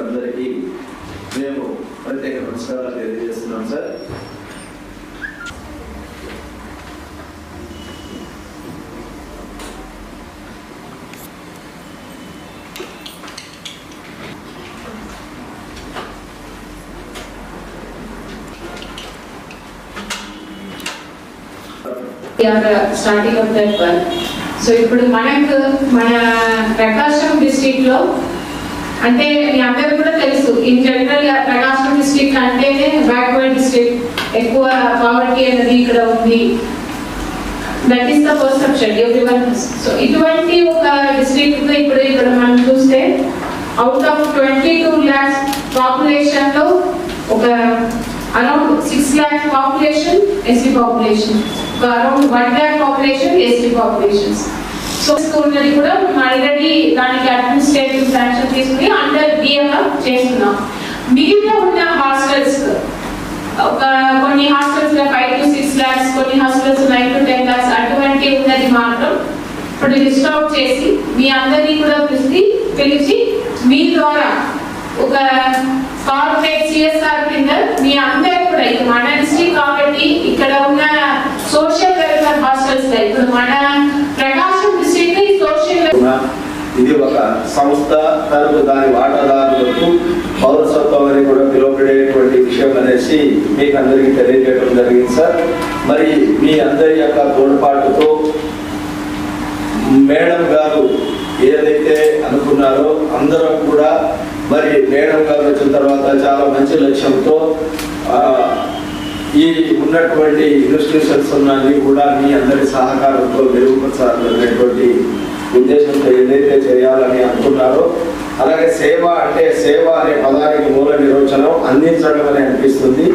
అందరికీ మేము ప్రత్యేక నమస్కారాలు తెలియజేస్తున్నాం sir. Starting of that work so ఇప్పుడు మనకు మన ప్రకాశం డిస్టిక్లో అంటే మీ అందరికి కూడా తెలుసు. ఇన్ జనరల్ ప్రకాశం డిస్ట్రిక్ట్ అంటేనే బ్యాక్వర్డ్ డిస్ట్రిక్ట్ ఎక్కువ పావర్టీ అనేది ఇక్కడ ఉంది. That is the perception everyone so ఇటువంటి ఒక డిస్ట్రిక్ట్ ఇప్పుడు ఇక్కడ మనం చూస్తే out of twenty two lakhs పాపులేషన్లో ఒక around six lakh population ST population around one lakh population ST populations so ఉన్నది కూడా ఆల్రెడీ దానికి అడ్మినిస్ట్రేటివ్ శాంక్షన్ తీసుకుని అండర్ బిఏగా చేస్తున్నాం. మిగతా ఉన్న హాస్టల్స్ ఒక కొన్ని హాస్టల్స్లో ఫైవ్ టు సిక్స్ లాక్స్ కొన్ని hostels nine to ten lakhs అటువంటి ఉన్నది మాత్రం ఇప్పుడు లిస్ట్ అవుట్ చేసి మీ అందరినీ కూడా పిలిచి పిలిచి మీ ద్వారా ఒక కార్పొరేట్ సిఎస్ఆర్ కింద మీ అందరు కూడా ఇది మన డిస్ట్రిక్ట్ కాబట్టి ఇక్కడ ఉన్న సోషల్ వెల్ఫేర్ హాస్టల్స్ ఇప్పుడు మన ప్రకాశం డిస్ట్రిక్ట్ సోషల్ ఇది ఒక సంస్థ తనకు దాని వాటాదారులకు పౌరసత్వం అని కూడా పిలువబడేటువంటి విషయం అనేసి మీకు అందరికీ తెలియజేయడం జరిగింది సార్. మరి మీ అందరి యొక్క తోడ్పాటుతో మేడం ఏదైతే అనుకున్నారో అందరం కూడా మరి మేడం గారు వచ్చిన తర్వాత చాలా మంచి లక్ష్యంతో ఈ ఉన్నటువంటి ఇన్స్టిట్యూషన్స్ అన్నీ కూడా మీ అందరి సహకారంతో మెరుగుపరచాలనేటువంటి ఉద్దేశంతో ఏదైతే చేయాలని అనుకున్నారో అలాగే సేవ అంటే సేవ అనే పదానికి మూల నిర్వచనం అందించడం అని అనిపిస్తుంది.